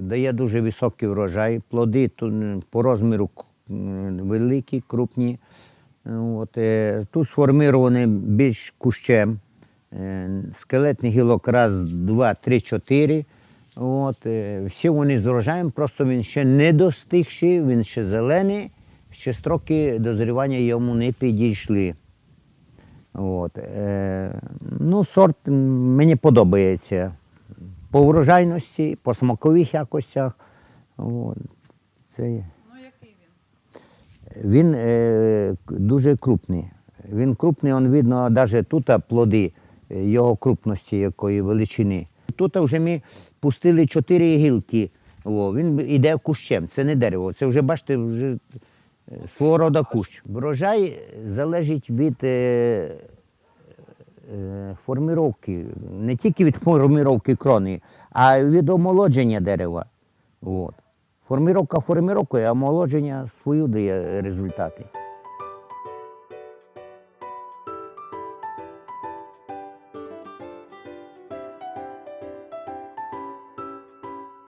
Дає дуже високий врожай, плоди по розміру великі, крупні. От, е, тут сформовані більш кущем. Е, Скелетний гілок раз, два, три, чотири. От, е, всі вони з врожаєм, просто він ще не достигший, він ще зелений, ще строки дозрівання йому не підійшли. От, ну, сорт мені подобається по врожайності, по смакових якостях. От, це. Ну який він? він е, дуже крупний. Він крупний, он видно, навіть тут плоди е, його крупності, якої величини. Тут вже ми пустили чотири гілки. О, він йде кущем, це не дерево. Це вже, бачите, вже е, свого роду кущ. Врожай залежить від е, форміровки, не тільки від форміровки крони, а від омолодження дерева. От. Форміровка форміровкою, а омолодження свою дає результати.